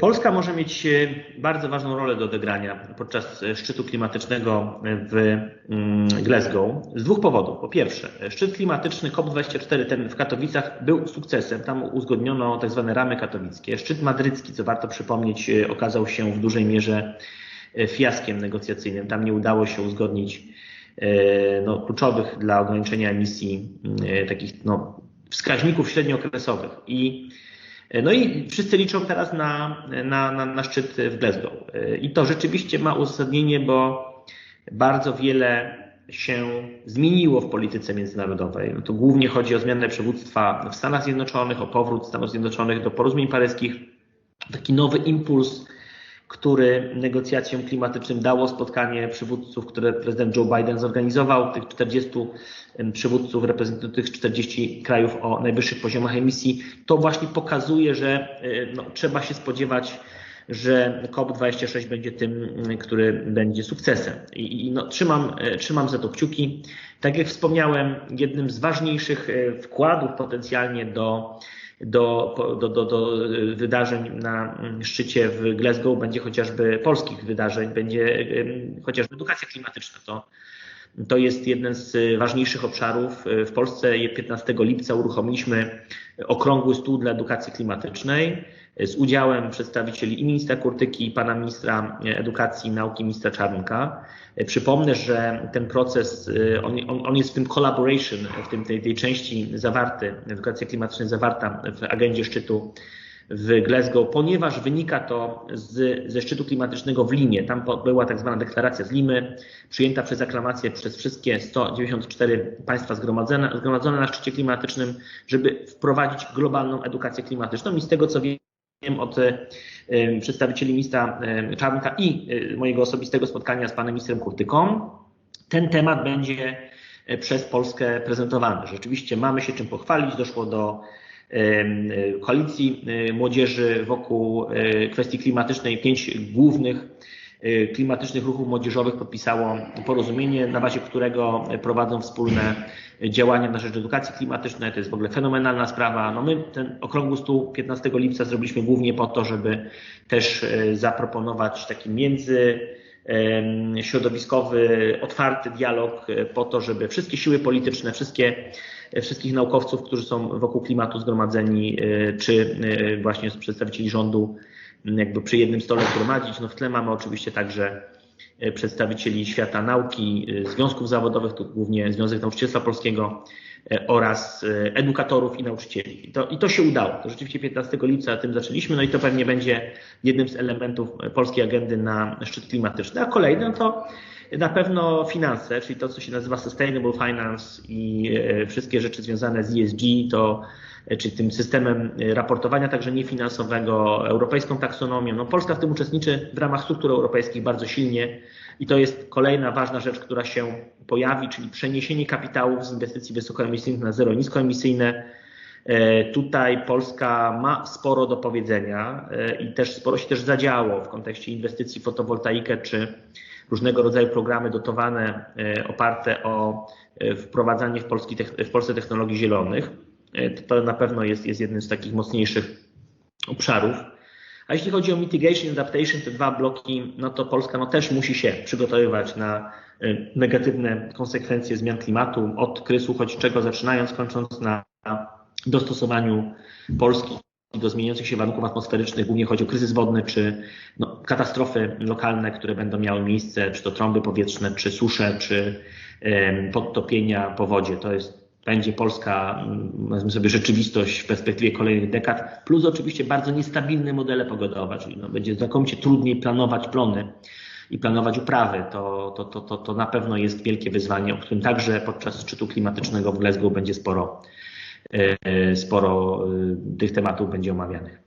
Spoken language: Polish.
Polska może mieć e, bardzo ważną rolę do odegrania podczas e, szczytu klimatycznego w mm, Glasgow z dwóch powodów. Po pierwsze, szczyt klimatyczny COP24 ten w Katowicach był sukcesem. Tam uzgodniono tak zwane ramy katowickie. Szczyt madrycki, co warto przypomnieć, okazał się w dużej mierze fiaskiem negocjacyjnym. Tam nie udało się uzgodnić no, kluczowych dla ograniczenia emisji takich no, wskaźników średniookresowych. I no i wszyscy liczą teraz na, na, na, na szczyt w Glasgow. I to rzeczywiście ma uzasadnienie, bo bardzo wiele się zmieniło w polityce międzynarodowej. No to głównie chodzi o zmianę przywództwa w Stanach Zjednoczonych, o powrót Stanów Zjednoczonych do porozumień paryskich, taki nowy impuls który negocjacjom klimatycznym dało spotkanie przywódców, które prezydent Joe Biden zorganizował, tych 40 przywódców reprezentujących 40 krajów o najwyższych poziomach emisji. To właśnie pokazuje, że e, no, trzeba się spodziewać, że COP26 będzie tym, który będzie sukcesem. I, no, trzymam, e, trzymam za to kciuki. Tak jak wspomniałem, jednym z ważniejszych e, wkładów potencjalnie do do, do, do, do wydarzeń na szczycie w Glasgow będzie chociażby polskich wydarzeń, będzie chociażby edukacja klimatyczna. To, to jest jeden z ważniejszych obszarów. W Polsce 15 lipca uruchomiliśmy okrągły stół dla edukacji klimatycznej z udziałem przedstawicieli i ministra Kurtyki, i pana ministra edukacji i nauki, ministra Czarnka. Przypomnę, że ten proces, on, on, on jest w tym collaboration, w tym, tej, tej części zawarty, edukacja klimatyczna zawarta w agendzie szczytu w Glasgow, ponieważ wynika to z, ze szczytu klimatycznego w Limie. Tam była tak zwana deklaracja z Limy, przyjęta przez aklamację przez wszystkie 194 państwa zgromadzone, zgromadzone na szczycie klimatycznym, żeby wprowadzić globalną edukację klimatyczną. I z tego co wiem, od e, przedstawicieli ministra e, Czarnka i e, mojego osobistego spotkania z panem ministrem Kurtyką, ten temat będzie przez Polskę prezentowany. Rzeczywiście mamy się czym pochwalić. Doszło do koalicji młodzieży wokół kwestii klimatycznej. Pięć głównych klimatycznych ruchów młodzieżowych podpisało porozumienie, na bazie którego prowadzą wspólne działania na rzecz edukacji klimatycznej. To jest w ogóle fenomenalna sprawa. No my ten okrągły stół 15 lipca zrobiliśmy głównie po to, żeby też zaproponować taki między środowiskowy, otwarty dialog po to, żeby wszystkie siły polityczne, wszystkie, wszystkich naukowców, którzy są wokół klimatu zgromadzeni, czy właśnie przedstawicieli rządu, jakby przy jednym stole zgromadzić. No w tle mamy oczywiście także E, przedstawicieli świata nauki, związków zawodowych, tu głównie Związek Nauczycielstwa Polskiego oraz edukatorów i nauczycieli. I to, I to się udało. To rzeczywiście 15 lipca tym zaczęliśmy, no i to pewnie będzie jednym z elementów polskiej agendy na szczyt klimatyczny. A kolejnym to na pewno finanse, czyli to, co się nazywa Sustainable Finance i wszystkie rzeczy związane z ESG, to czy tym systemem raportowania także niefinansowego, europejską taksonomią. No Polska w tym uczestniczy w ramach struktur europejskich bardzo silnie i to jest kolejna ważna rzecz, która się pojawi, czyli przeniesienie kapitałów z inwestycji wysokoemisyjnych na zero niskoemisyjne. E, tutaj Polska ma sporo do powiedzenia e, i też sporo się też zadziało w kontekście inwestycji w fotowoltaikę czy różnego rodzaju programy dotowane e, oparte o wprowadzanie w, Polski, w Polsce technologii zielonych. E, to, na pewno jest, jest jednym z takich mocniejszych obszarów. A jeśli chodzi o mitigation adaptation, te dwa bloki, no to Polska no też musi się przygotowywać na e, negatywne konsekwencje zmian klimatu, od krysu choć czego zaczynając, kończąc na dostosowaniu Polski do zmieniających się warunków atmosferycznych, głównie chodzi o kryzys wodny, czy no, katastrofy lokalne, które będą miały miejsce, czy to trąby powietrzne, czy susze, czy podtopienia, powodzie. To jest będzie polska, nazwijmy sobie, rzeczywistość w perspektywie kolejnych dekad, plus oczywiście bardzo niestabilne modele pogodowe, czyli no, będzie znakomicie trudniej planować plony i planować uprawy. To, to, to, to, to na pewno jest wielkie wyzwanie, o którym także podczas szczytu klimatycznego w Glasgow będzie sporo, sporo e, tych tematów będzie omawianych.